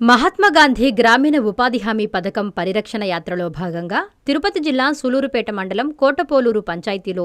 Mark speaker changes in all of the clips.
Speaker 1: మహాత్మాగాంధీ గ్రామీణ ఉపాధి హామీ పథకం పరిరక్షణ యాత్రలో భాగంగా తిరుపతి జిల్లా సూలూరుపేట మండలం కోటపోలూరు పంచాయతీలో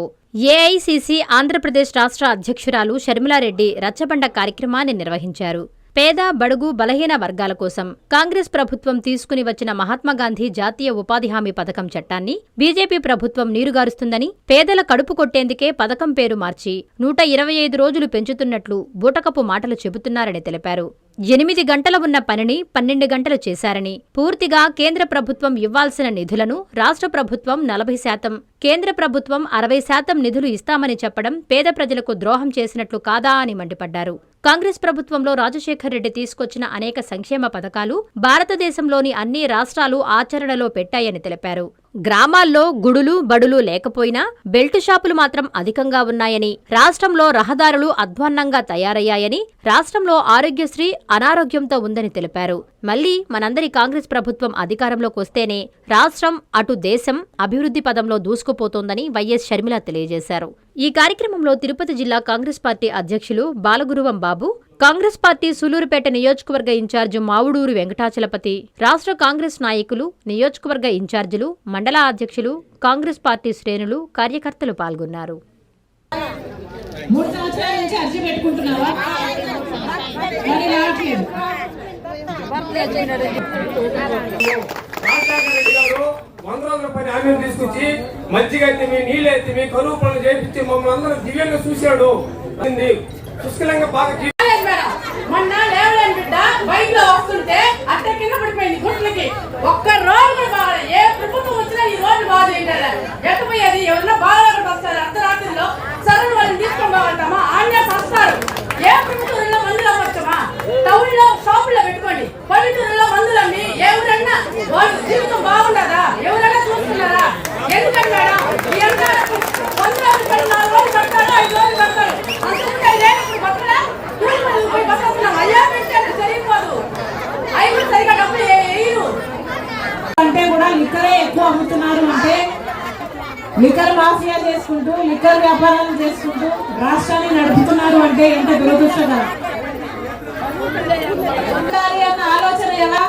Speaker 1: ఏఐసీసీ ఆంధ్రప్రదేశ్ రాష్ట్ర అధ్యక్షురాలు షర్మిలారెడ్డి రచ్చబండ కార్యక్రమాన్ని నిర్వహించారు. పేద బడుగు బలహీన వర్గాల కోసం కాంగ్రెస్ ప్రభుత్వం తీసుకుని వచ్చిన మహాత్మాగాంధీ జాతీయ ఉపాధి హామీ పథకం చట్టాన్ని బీజేపీ ప్రభుత్వం నీరుగారుస్తుందని పేదల కడుపు కొట్టేందుకే పథకం పేరు మార్చి నూట ఇరవై ఐదు రోజులు పెంచుతున్నట్లు బూటకపు మాటలు చెబుతున్నారని తెలిపారు. ఎనిమిది గంటల ఉన్న పనిని పన్నెండు గంటలు చేశారని. పూర్తిగా కేంద్ర ప్రభుత్వం ఇవ్వాల్సిన నిధులను రాష్ట్ర ప్రభుత్వం నలభై శాతం కేంద్ర ప్రభుత్వం అరవై శాతం నిధులు ఇస్తామని చెప్పడం పేద ప్రజలకు ద్రోహం చేసినట్లు కాదా అని మండిపడ్డారు. కాంగ్రెస్ ప్రభుత్వంలో రాజశేఖర్ రెడ్డి తీసుకొచ్చిన అనేక సంక్షేమ పథకాలు భారతదేశంలోని అన్ని రాష్ట్రాలు ఆచరణలో పెట్టాయని తెలిపారు. గ్రామాల్లో గుడులు బడులు లేకపోయినా బెల్ట్ షాపులు మాత్రం అధికంగా ఉన్నాయని రాష్ట్రంలో రహదారులు అధ్వాన్నంగా తయారయ్యాయని రాష్ట్రంలో ఆరోగ్యశ్రీ అనారోగ్యంతో ఉందని తెలిపారు. మళ్ళీ మనందరి కాంగ్రెస్ ప్రభుత్వం అధికారంలోకి వస్తేనే రాష్ట్రం అటు దేశం అభివృద్ధి పదంలో దూసుకుపోతోందని వైఎస్ షర్మిల తెలియజేశారు. ఈ కార్యక్రమంలో తిరుపతి జిల్లా కాంగ్రెస్ పార్టీ అధ్యక్షులు బాలగురువం బాబు కాంగ్రెస్ పార్టీ సూలూరుపేట నియోజకవర్గ ఇన్ఛార్జి మావుడూరు వెంకటాచలపతి రాష్ట్ర కాంగ్రెస్ నాయకులు నియోజకవర్గ ఇన్ఛార్జీలు మండల అధ్యక్షులు కాంగ్రెస్ పార్టీ శ్రేణులు కార్యకర్తలు పాల్గొన్నారు.
Speaker 2: మూడు
Speaker 3: వంద రోజుల పని హామీలు తీసుకొచ్చి మజ్జిగ అయితే మీ నీళ్ళు అయితే మీ కరువు పనులు చేయించి మమ్మల్ని అందరూ దివ్యంగా చూశాడు. పుష్కలంగా బాగా
Speaker 4: మొన్న లేవలేని బిడ్డ బైక్లో వస్తుంటే అట్ట కింద పడిపోయింది గుట్లకి ఒక్క రోజు కూడా బాగాలేదు ఏ ప్రభుత్వం వచ్చినా ఈ రోజు బాగా ఏంటారు ఎట్టపోయేది ఎవరన్నా బాగా వస్తారు అర్ధరాత్రిలో సరళ వాళ్ళని తీసుకొని పోగలుగుతామా ఆన్య వస్తారు ఏ ప్రభుత్వంలో మందులు అమ్మొచ్చమా టౌన్లో షాపుల్లో పెట్టుకోండి పల్లెటూరులో మందులు అమ్మి ఎవరన్నా వాళ్ళ జీవితం బాగుండదా ఎవరైనా చూస్తున్నారా ఎందుకంటే మేడం ఈ అంటారు వంద రూపాయలు నాలుగు రోజులు కడతారు ఐదు రోజులు కడతారు అంతకుముందు ఐదేళ్ళు బతకరా కూలి పనులు పోయి బతుకుతున్నాం అయ్యా పెట్టారు సరిపోదు ఐదు సరిగా డబ్బులు వేయరు
Speaker 2: అంటే కూడా లిక్కరే ఎక్కువ అమ్ముతున్నారు అంటే మాఫియా చేసుకుంటూ లిక్కర్ వ్యాపారాలు చేసుకుంటూ రాష్ట్రాన్ని నడుపుతున్నారు అంటే ఎంత దురదృష్టకరం అన్న ఆలోచన ఎలా?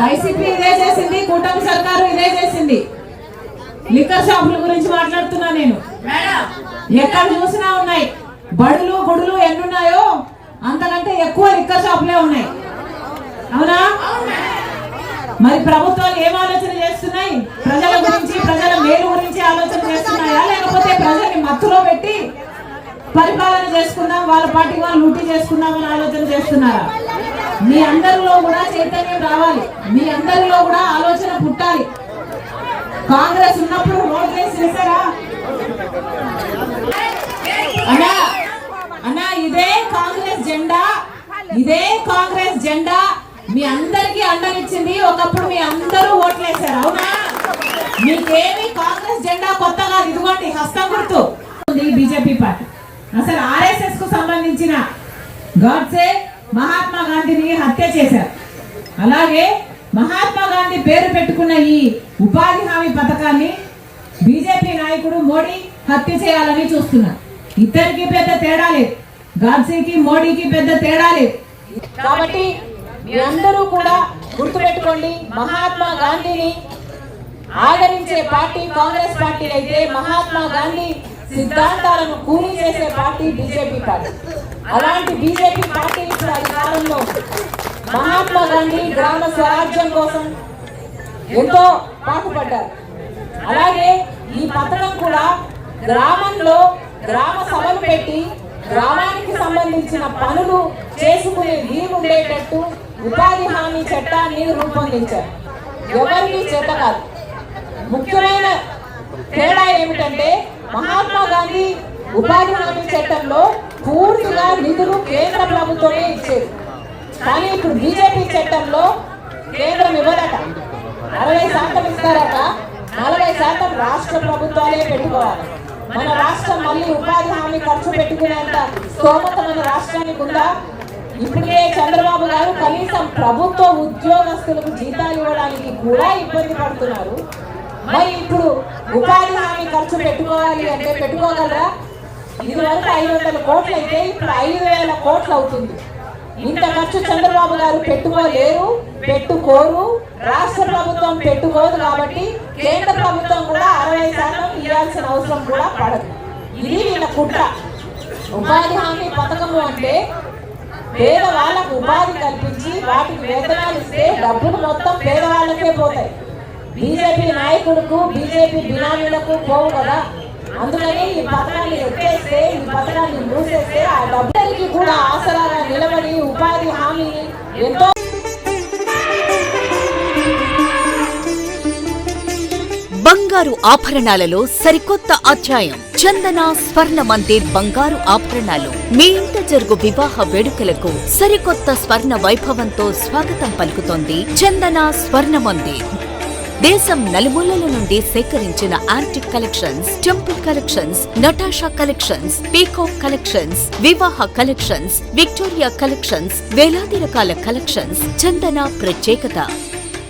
Speaker 2: వైసీపీ ఇదే చేసింది కూటమి సర్కారు ఇదే చేసింది. లిక్కర్ షాపుల గురించి మాట్లాడుతున్నా నేను. ఎక్కడ చూసినా ఉన్నాయి. బడులు గుడులు ఎన్నున్నాయో? అంతకంటే ఎక్కువ లిక్కర్ షాపులే ఉన్నాయి. అవునా? మరి ప్రభుత్వాలు ఏం ఆలోచన చేస్తున్నాయి? ప్రజల గురించి ప్రజల మేలు గురించి ఆలోచన లేకపోతే ప్రజల్ని మత్తులో పెట్టి పరిపాలన చేసుకుందాం వాళ్ళ పార్టీ వాళ్ళు లూటీ చేసుకుందాం అని ఆలోచన చేస్తున్నారా? మీ అందరిలో కూడా చైతన్యం రావాలి. మీ అందరిలో కూడా ఆలోచన పుట్టాలి. కాంగ్రెస్ ఉన్నప్పుడు రోడ్ వేసి వేసారా అన్నా అన్నా ఇదే కాంగ్రెస్ జెండా. ఇదే కాంగ్రెస్ జెండా. మీ అందరికీ అండనిచ్చింది ఒకప్పుడు మీ అందరూ ఓట్లేశారు. అవునా? మీకేమి కాంగ్రెస్ జెండా కొత్తగా ఇదిగోండి హస్తం గుర్తు. BJP party. అసలు ఆర్ఎస్ఎస్కు సంబంధించిన గాడ్సే మహాత్మా గాంధీని హత్య చేశారు. అలాగే మహాత్మా గాంధీ పేరు పెట్టుకున్న ఈ ఉపాధి హామీ పథకాన్ని బీజేపీ నాయకుడు మోడీ హత్య చేయాలని చూస్తున్నారు. ఇద్దరికి పెద్ద తేడా లేదు. గాడ్సేకి మోడీకి పెద్ద తేడా లేదు. కాబట్టి మీరందరూ కూడా గుర్తుపెట్టుకోండి మహాత్మా గాంధీని ఆదరించే పార్టీ కాంగ్రెస్ పార్టీ అయితే మహాత్మా గాంధీ సిద్ధాంతాలను కూలీ చేసే పార్టీ బీజేపీ పార్టీ అలాంటి బీజేపీ పార్టీ ఇప్పుడు అధికారంలో మహాత్మా గాంధీ గ్రామ స్వరాజ్యం కోసం ఎంతో పాటుపడ్డారు. అలాగే ఈ పథకం కూడా గ్రామంలో గ్రామ సభలు పెట్టి గ్రామానికి సంబంధించిన పనులు చేసుకునే వీలు ఉండేటట్టు ఉపాధి హామీ చట్టాన్ని రూపొందించారు. ఎవరికి చేత కాదు. ముఖ్యమైన తేడా ఏమిటంటే మహాత్మా గాంధీ ఉపాధి హామీ చట్టంలో పూర్తిగా నిధులు కేంద్ర ప్రభుత్వమే ఇచ్చేది. కానీ ఇప్పుడు బీజేపీ చట్టంలో కేంద్రం ఇవ్వదట. అరవై శాతం ఇస్తారట. నలభై శాతం రాష్ట్ర ప్రభుత్వాలే పెట్టుకోవాలి. మన రాష్ట్రం మళ్ళీ ఉపాధి హామీ ఖర్చు పెట్టుకునేంత స్తోమత మన రాష్ట్రానికి ఉందా? ఇప్పటికే చంద్రబాబు గారు కనీసం ప్రభుత్వ ఉద్యోగస్తులకు జీతాలు ఇవ్వడానికి కూడా ఇబ్బంది పడుతున్నారు. మరి ఇప్పుడు ఉపాధి హామీ ఖర్చు పెట్టుకోవాలి అంటే పెట్టుకోగలరా? ఇది వరకు ఐదు వందల కోట్లు అయితే ఇప్పుడు ఐదు వేల కోట్లు అవుతుంది. ఇంత ఖర్చు చంద్రబాబు గారు పెట్టుకోలేరు పెట్టుకోరు. రాష్ట్ర ప్రభుత్వం పెట్టుకోదు కాబట్టి కేంద్ర ప్రభుత్వం కూడా అరవై శాతం ఇవ్వాల్సిన అవసరం కూడా పడదు. ఇది వీళ్ళ కుట్ర. ఉపాధి హామీ పథకము అంటే పేదవాళ్ళకు ఉపాధి కల్పించి వాటికి వేతనాలు ఇస్తే డబ్బులు మొత్తం పేదవాళ్ళకే పోతాయి. బీజేపీ నాయకులకు బీజేపీ బినామీలకు పోవు కదా. అందుకని ఈ పథకాన్ని ఎత్తేస్తే ఈ పథకాన్ని మూసేస్తే ఆ డబ్బులకి కూడా ఆసరాగా నిలబడి ఉపాధి హామీ ఎంతో
Speaker 5: బంగారు ఆభరణాలలో సరికొత్త అధ్యాయం. చందన స్వర్ణ మందిర్ బంగారు ఆభరణాలు. మీ ఇంట జరుగు వివాహ వేడుకలకు సరికొత్త స్వర్ణ వైభవంతో స్వాగతం పలుకుతోంది చందన స్వర్ణ మందిర్. దేశం నలుమూలల నుండి సేకరించిన Arctic collections temple collections Natasha collections peacock collections వివాహ కలెక్షన్స్ విక్టోరియా కలెక్షన్స్ వేలాది రకాల కలెక్షన్స్ చందన ప్రత్యేకత.